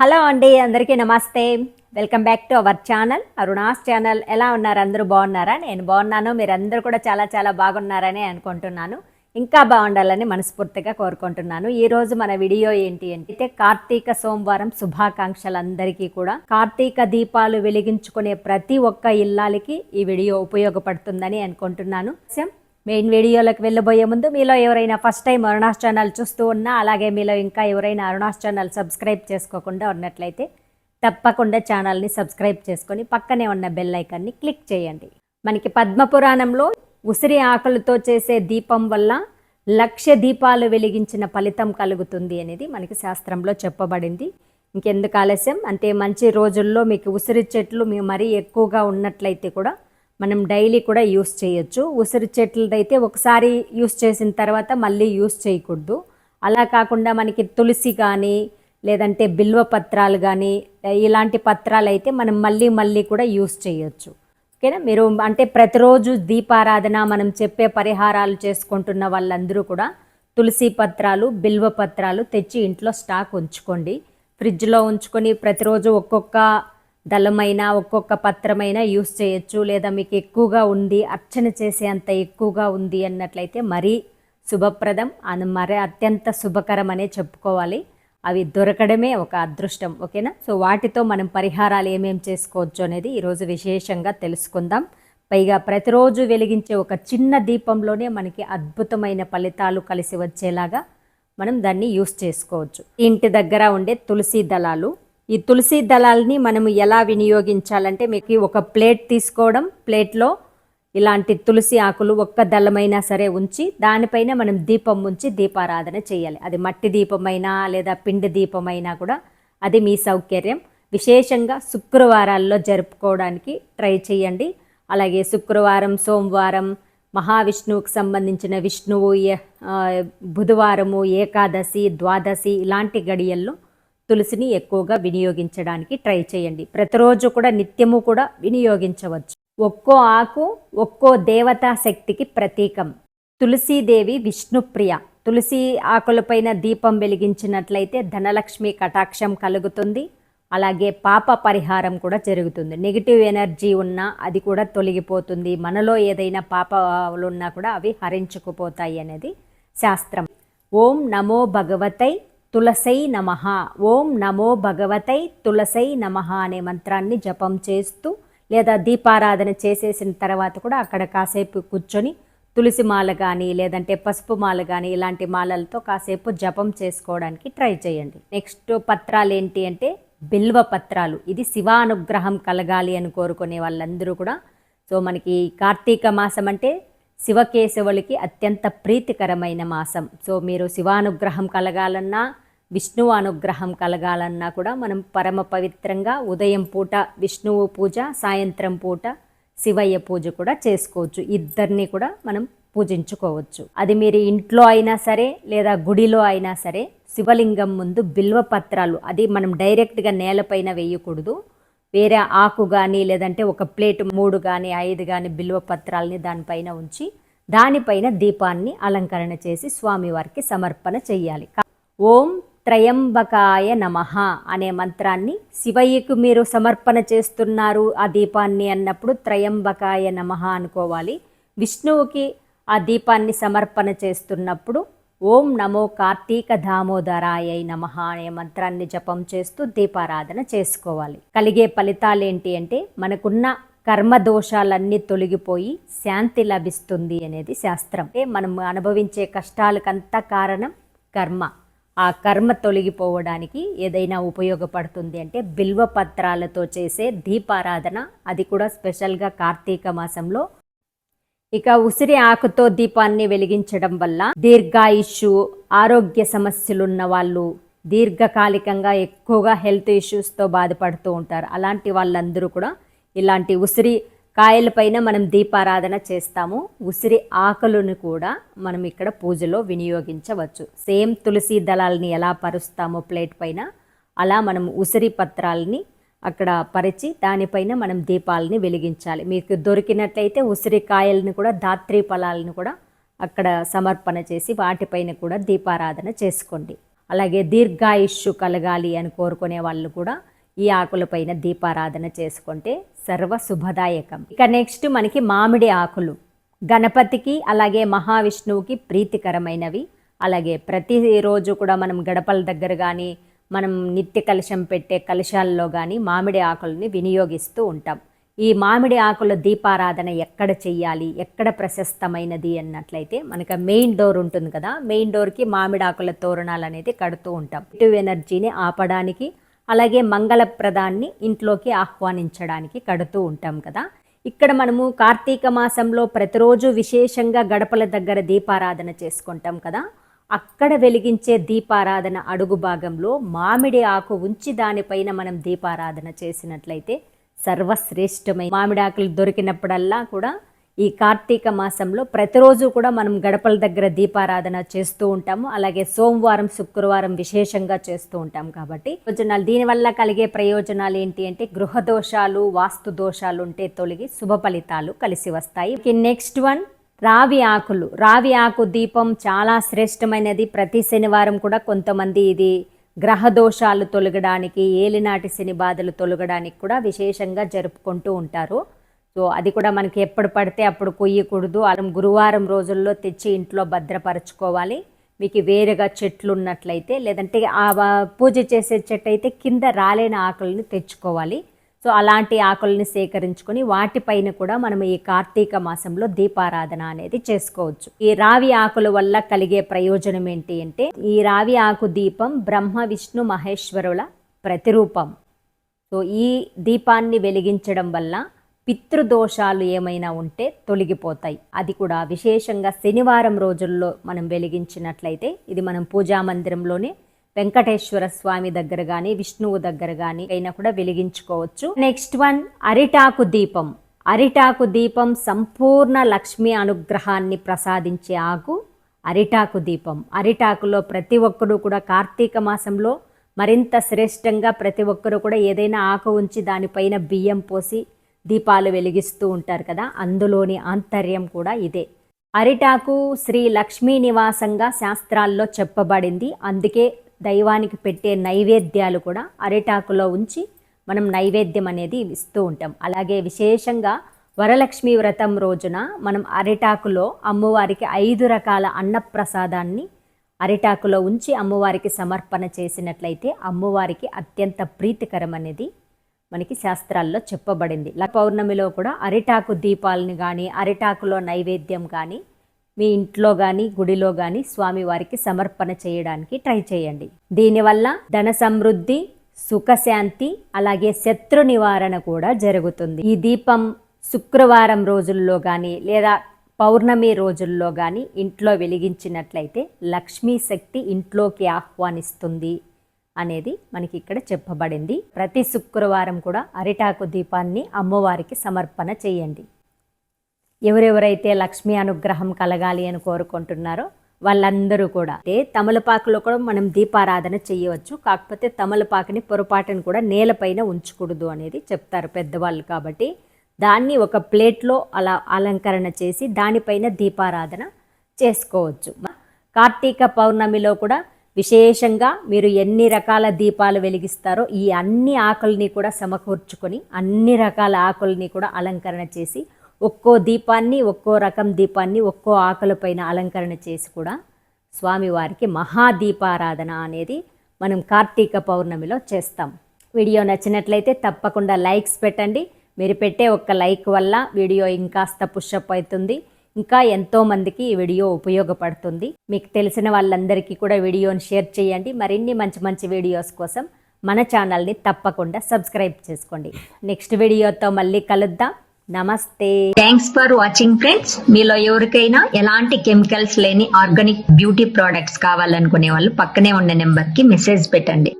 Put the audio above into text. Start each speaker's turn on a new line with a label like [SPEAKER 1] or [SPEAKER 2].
[SPEAKER 1] Hello అండి అందరికీ నమస్తే. Welcome back to our channel. Aruna's channel. ఎలా ఉన్నారు? అందరూ బాగున్నారా? నేను బాగున్నాను. మీరందరూ కూడా చాలా చాలా బాగున్నారని అనుకుంటున్నాను. ఇంకా బాగుండాలని మనస్ఫూర్తిగా కోరుకుంటున్నాను. ఈ రోజు మన వీడియో ఏంటి అంటే కార్తీక సోమవారం శుభాకాంక్షలు అందరికీ కూడా. కార్తీక దీపాలు వెలిగించుకునే ప్రతి ఒక్క ఇల్లాలకి ఈ వీడియో ఉపయోగపడుతుందని అనుకుంటున్నాను. మెయిన్ వీడియోలకు వెళ్ళబోయే ముందు మీలో ఎవరైనా ఫస్ట్ టైం అరుణాస్ ఛానల్ చూస్తూ ఉన్నా అలాగే మీలో ఇంకా ఎవరైనా అరుణాస్ ఛానల్ సబ్స్క్రైబ్ చేసుకోకుండా ఉన్నట్లయితే తప్పకుండా ఛానల్ని సబ్స్క్రైబ్ చేసుకొని పక్కనే ఉన్న బెల్ ఐకాన్ని క్లిక్ చేయండి. మనకి పద్మపురాణంలో ఉసిరి ఆకులతో చేసే దీపం వల్ల లక్ష దీపాలు వెలిగించిన ఫలితం కలుగుతుంది అనేది మనకి శాస్త్రంలో చెప్పబడింది. ఇంకెందుకు ఆలస్యం? అంటే మంచి రోజుల్లో మీకు ఉసిరి చెట్లు మీ మరీ ఎక్కువగా ఉన్నట్లయితే కూడా మనం డైలీ కూడా యూస్ చేయొచ్చు. ఉసిరి చెట్లదైతే ఒకసారి యూస్ చేసిన తర్వాత మళ్ళీ యూస్ చేయకూడదు. అలా కాకుండా మనకి తులసి కానీ లేదంటే బిల్వ పత్రాలు కానీ ఇలాంటి పత్రాలు అయితే మనం మళ్ళీ మళ్ళీ కూడా యూస్ చేయొచ్చు. ఓకేనా? మీరు అంటే ప్రతిరోజు దీపారాధన మనం చెప్పే పరిహారాలు చేసుకుంటున్న వాళ్ళందరూ కూడా తులసి పత్రాలు బిల్వ పత్రాలు తెచ్చి ఇంట్లో స్టాక్ ఉంచుకోండి. ఫ్రిడ్జ్లో ఉంచుకొని ప్రతిరోజు ఒక్కొక్క దళమైన ఒక్కొక్క పత్రమైన యూస్ చేయొచ్చు లేదా మీకు ఎక్కువగా ఉంది అర్చన చేసే అంత ఎక్కువగా ఉంది అన్నట్లయితే మరీ శుభప్రదం. అని మరీ అత్యంత శుభకరం అనే చెప్పుకోవాలి. అవి దొరకడమే ఒక అదృష్టం ఓకేనా? సో వాటితో మనం పరిహారాలు ఏమేం చేసుకోవచ్చు అనేది ఈరోజు విశేషంగా తెలుసుకుందాం. పైగా ప్రతిరోజు వెలిగించే ఒక చిన్న దీపంలోనే మనకి అద్భుతమైన ఫలితాలు కలిసి వచ్చేలాగా మనం దాన్ని యూస్ చేసుకోవచ్చు. ఇంటి దగ్గర ఉండే తులసి దళాలు ఈ తులసి దళాలని మనము ఎలా వినియోగించాలంటే మీకు ఒక ప్లేట్ తీసుకోవడం ప్లేట్లో ఇలాంటి తులసి ఆకులు ఒక్క దళమైనా సరే ఉంచి దానిపైన మనం దీపం ఉంచి దీపారాధన చేయాలి. అది మట్టి దీపమైనా లేదా పిండి దీపమైనా కూడా అది మీ సౌకర్యం. విశేషంగా శుక్రవారాల్లో జరుపుకోవడానికి ట్రై చేయండి. అలాగే శుక్రవారం సోమవారం మహావిష్ణువుకు సంబంధించిన విష్ణువు బుధవారము ఏకాదశి ద్వాదశి ఇలాంటి గడియల్లో తులసిని ఎక్కువగా వినియోగించడానికి ట్రై చేయండి. ప్రతిరోజు కూడా నిత్యము కూడా వినియోగించవచ్చు. ఒక్కో ఆకు ఒక్కో దేవతా శక్తికి ప్రతీకం. తులసీదేవి విష్ణుప్రియ. తులసి ఆకులపైన దీపం వెలిగించినట్లయితే ధనలక్ష్మి కటాక్షం కలుగుతుంది. అలాగే పాప పరిహారం కూడా జరుగుతుంది. నెగిటివ్ ఎనర్జీ ఉన్నా అది కూడా తొలగిపోతుంది. మనలో ఏదైనా పాపాలున్నా కూడా అవి హరించుకుపోతాయి అనేది శాస్త్రం. ఓం నమో భగవతై తులసై నమ. ఓం నమో భగవతై తులసై నమ అనే మంత్రాన్ని జపం చేస్తూ లేదా దీపారాధన చేసేసిన తర్వాత కూడా అక్కడ కాసేపు కూర్చొని తులసి మాల కానీ లేదంటే పసుపు మాల కానీ ఇలాంటి మాలలతో కాసేపు జపం చేసుకోవడానికి ట్రై చేయండి. నెక్స్ట్ పత్రాలు ఏంటి అంటే బిల్వ పత్రాలు. ఇది శివానుగ్రహం కలగాలి అని కోరుకునే వాళ్ళందరూ కూడా. సో మనకి కార్తీక మాసం అంటే శివకేశవులకి అత్యంత ప్రీతికరమైన మాసం. సో మీరు శివానుగ్రహం కలగాలన్నా విష్ణువు అనుగ్రహం కలగాలన్నా కూడా మనం పరమ పవిత్రంగా ఉదయం పూట విష్ణువు పూజ సాయంత్రం పూట శివయ్య పూజ కూడా చేసుకోవచ్చు. ఇద్దరిని కూడా మనం పూజించుకోవచ్చు. అది మీరు ఇంట్లో అయినా సరే లేదా గుడిలో అయినా సరే శివలింగం ముందు బిల్వ పత్రాలు అది మనం డైరెక్ట్గా నేలపైన వేయకూడదు. వేరే ఆకు కానీ లేదంటే ఒక ప్లేట్ మూడు కానీ ఐదు కానీ బిల్వ పత్రాలని దానిపైన ఉంచి దానిపైన దీపాన్ని అలంకరణ చేసి స్వామివారికి సమర్పణ చెయ్యాలి. ఓం త్రయంబకాయ నమః అనే మంత్రాన్ని శివయ్యకు మీరు సమర్పణ చేస్తున్నారు. ఆ దీపాన్ని అన్నప్పుడు త్రయంబకాయ నమః అనుకోవాలి. విష్ణువుకి ఆ దీపాన్ని సమర్పణ చేస్తున్నప్పుడు ఓం నమో కార్తీక దామోదరాయ నమః అనే మంత్రాన్ని జపం చేస్తూ దీపారాధన చేసుకోవాలి. కలిగే ఫలితాలు ఏంటి అంటే మనకున్న కర్మ దోషాలన్నీ తొలగిపోయి శాంతి లభిస్తుంది అనేది శాస్త్రం. అంటే మనం అనుభవించే కష్టాలకంతా కారణం కర్మ. ఆ కర్మ తొలగిపోవడానికి ఏదైనా ఉపయోగపడుతుంది అంటే బిల్వ పత్రాలతో చేసే దీపారాధన. అది కూడా స్పెషల్గా కార్తీక మాసంలో. ఇక ఉసిరి ఆకుతో దీపాన్ని వెలిగించడం వల్ల దీర్ఘాయుష్యు ఆరోగ్య సమస్యలున్న వాళ్ళు దీర్ఘకాలికంగా ఎక్కువగా హెల్త్ ఇష్యూస్తో బాధపడుతూ ఉంటారు. అలాంటి వాళ్ళందరూ కూడా ఇలాంటి ఉసిరి కాయలపైన మనం దీపారాధన చేస్తాము. ఉసిరి ఆకులను కూడా మనం ఇక్కడ పూజలో వినియోగించవచ్చు. సేమ్ తులసి దళాలని ఎలా పరుస్తామో ప్లేట్ పైన అలా మనం ఉసిరి పత్రాలని అక్కడ పరిచి దానిపైన మనం దీపాలని వెలిగించాలి. మీకు దొరికినట్లయితే ఉసిరి కాయలను కూడా దాత్రి ఫలాలను కూడా అక్కడ సమర్పణ చేసి వాటిపైన కూడా దీపారాధన చేసుకోండి. అలాగే దీర్ఘాయుష్యు కలగాలి అని కోరుకునే వాళ్ళు కూడా ఈ ఆకులపైన దీపారాధన చేసుకుంటే సర్వ శుభదాయకం. ఇక నెక్స్ట్ మనకి మామిడి ఆకులు. గణపతికి అలాగే మహావిష్ణువుకి ప్రీతికరమైనవి. అలాగే ప్రతిరోజు కూడా మనం గడపల దగ్గర కానీ మనం నిత్య కలశం పెట్టే కలశాల్లో కానీ మామిడి ఆకులని వినియోగిస్తూ ఉంటాం. ఈ మామిడి ఆకుల దీపారాధన ఎక్కడ చెయ్యాలి? ఎక్కడ ప్రశస్తమైనది అన్నట్లయితే మనకు మెయిన్ డోర్ ఉంటుంది కదా మెయిన్ డోర్కి మామిడి ఆకుల తోరణాలు అనేది కడుతూ ఉంటాం. నెగిటివ్ ఎనర్జీని ఆపడానికి అలాగే మంగళప్రదాన్ని ఇంట్లోకి ఆహ్వానించడానికి కడుతూ ఉంటాం కదా. ఇక్కడ మనము కార్తీక మాసంలో ప్రతిరోజు విశేషంగా గడపల దగ్గర దీపారాధన చేసుకుంటాం కదా. అక్కడ వెలిగించే దీపారాధన అడుగు భాగంలో మామిడి ఆకు ఉంచి దానిపైన మనం దీపారాధన చేసినట్లయితే సర్వశ్రేష్టమైన మామిడి ఆకులు దొరికినప్పుడల్లా కూడా ఈ కార్తీక మాసంలో ప్రతిరోజు కూడా మనం గడపల దగ్గర దీపారాధన చేస్తూ ఉంటాము. అలాగే సోమవారం శుక్రవారం విశేషంగా చేస్తూ ఉంటాం కాబట్టి. ప్రయోజనాలు దీనివల్ల కలిగే ప్రయోజనాలు ఏంటి అంటే గృహ దోషాలు వాస్తు దోషాలు ఉంటే తొలగి శుభ ఫలితాలు కలిసి వస్తాయి. నెక్స్ట్ వన్ రావి ఆకులు. రావి ఆకు దీపం చాలా శ్రేష్టమైనది. ప్రతి శనివారం కూడా కొంతమంది ఇది గ్రహ దోషాలు తొలగడానికి ఏలినాటి శని బాధలు తొలగడానికి కూడా విశేషంగా జరుపుకుంటూ ఉంటారు. సో అది కూడా మనకి ఎప్పుడు పడితే అప్పుడు కొయ్యకూడదు. అలా గురువారం రోజుల్లో తెచ్చి ఇంట్లో భద్రపరచుకోవాలి. మీకు వేరుగా చెట్లు ఉన్నట్లయితే లేదంటే ఆ పూజ చేసే చెట్టు అయితే కింద రాలేని ఆకులను తెచ్చుకోవాలి. సో అలాంటి ఆకుల్ని సేకరించుకొని వాటిపైన కూడా మనం ఈ కార్తీక మాసంలో దీపారాధన అనేది చేసుకోవచ్చు. ఈ రావి ఆకుల వల్ల కలిగే ప్రయోజనం ఏంటి అంటే ఈ రావి ఆకు దీపం బ్రహ్మ విష్ణు మహేశ్వరుల ప్రతిరూపం. సో ఈ దీపాన్ని వెలిగించడం వల్ల పితృదోషాలు ఏమైనా ఉంటే తొలగిపోతాయి. అది కూడా విశేషంగా శనివారం రోజుల్లో మనం వెలిగించినట్లయితే ఇది మనం పూజా మందిరంలోనే వెంకటేశ్వర స్వామి దగ్గర కానీ విష్ణువు దగ్గర కానీ అయినా కూడా వెలిగించుకోవచ్చు. నెక్స్ట్ వన్ అరిటాకు దీపం. అరిటాకు దీపం సంపూర్ణ లక్ష్మి అనుగ్రహాన్ని ప్రసాదించే ఆకు అరిటాకు దీపం. అరిటాకులో ప్రతి ఒక్కరూ కూడా కార్తీక మాసంలో మరింత శ్రేష్టంగా ప్రతి ఒక్కరూ కూడా ఏదైనా ఆకు ఉంచి దానిపైన బియ్యం పోసి దీపాలు వెలిగిస్తూ ఉంటారు కదా అందులోని ఆంతర్యం కూడా ఇదే. అరిటాకు శ్రీ లక్ష్మీ నివాసంగా శాస్త్రాల్లో చెప్పబడింది. అందుకే దైవానికి పెట్టే నైవేద్యాలు కూడా అరిటాకులో ఉంచి మనం నైవేద్యం అనేది ఇస్తూ ఉంటాం. అలాగే విశేషంగా వరలక్ష్మి వ్రతం రోజున మనం అరిటాకులో అమ్మవారికి ఐదు రకాల అన్నప్రసాదాన్ని అరిటాకులో ఉంచి అమ్మవారికి సమర్పణ చేసినట్లయితే అమ్మవారికి అత్యంత ప్రీతికరం అనేది మనకి శాస్త్రాల్లో చెప్పబడింది. పౌర్ణమిలో కూడా అరిటాకు దీపాలని కానీ అరిటాకులో నైవేద్యం కానీ మీ ఇంట్లో కానీ గుడిలో కానీ స్వామివారికి సమర్పణ చేయడానికి ట్రై చేయండి. దీనివల్ల ధన సమృద్ధి సుఖశాంతి అలాగే శత్రు నివారణ కూడా జరుగుతుంది. ఈ దీపం శుక్రవారం రోజుల్లో కానీ లేదా పౌర్ణమి రోజుల్లో కానీ ఇంట్లో వెలిగించినట్లయితే లక్ష్మీ శక్తి ఇంట్లోకి ఆహ్వానిస్తుంది. అనేది మనకి ఇక్కడ చెప్పబడింది. ప్రతి శుక్రవారం కూడా అరిటాకు దీపాన్ని అమ్మవారికి సమర్పణ చేయండి. ఎవరెవరైతే లక్ష్మీ అనుగ్రహం కలగాలి అని కోరుకుంటున్నారో వాళ్ళందరూ కూడా. అంటే తమలపాకులో కూడా మనం దీపారాధన చేయవచ్చు. కాకపోతే తమలపాకుని పొరపాటును కూడా నేలపైన ఉంచకూడదు అనేది చెప్తారు పెద్దవాళ్ళు కాబట్టి. దాన్ని ఒక ప్లేట్లో అలా అలంకరణ చేసి దానిపైన దీపారాధన చేసుకోవచ్చు. కార్తీక పౌర్ణమిలో కూడా విశేషంగా మీరు ఎన్ని రకాల దీపాలు వెలిగిస్తారో ఈ అన్ని ఆకుల్ని కూడా సమకూర్చుకొని అన్ని రకాల ఆకుల్ని కూడా అలంకరణ చేసి ఒక్కో దీపాన్ని ఒక్కో రకం దీపాన్ని ఒక్కో ఆకులపైన అలంకరణ చేసి కూడా స్వామివారికి మహాదీపారాధన అనేది మనం కార్తీక పౌర్ణమిలో చేస్తాం. వీడియో నచ్చినట్లయితే తప్పకుండా లైక్స్ పెట్టండి. మీరు పెట్టే ఒక్క లైక్ వల్ల వీడియో ఇంకాస్త పుషప్ అవుతుంది. ఇంకా ఎంతోమందికి ఈ వీడియో ఉపయోగపడుతుంది. మీకు తెలిసిన వాళ్ళందరికీ కూడా వీడియోని షేర్ చేయండి. మరిన్ని మంచి మంచి వీడియోస్ కోసం మన ఛానల్ని తప్పకుండా సబ్స్క్రైబ్ చేసుకోండి. నెక్స్ట్ వీడియోతో మళ్ళీ కలుద్దాం. నమస్తే.
[SPEAKER 2] థ్యాంక్స్ ఫర్ వాచింగ్ ఫ్రెండ్స్ మీలో ఎవరికైనా ఎలాంటి కెమికల్స్ లేని ఆర్గానిక్ బ్యూటీ ప్రోడక్ట్స్ కావాలనుకునే వాళ్ళు పక్కనే ఉన్న నెంబర్కి మెసేజ్ పెట్టండి.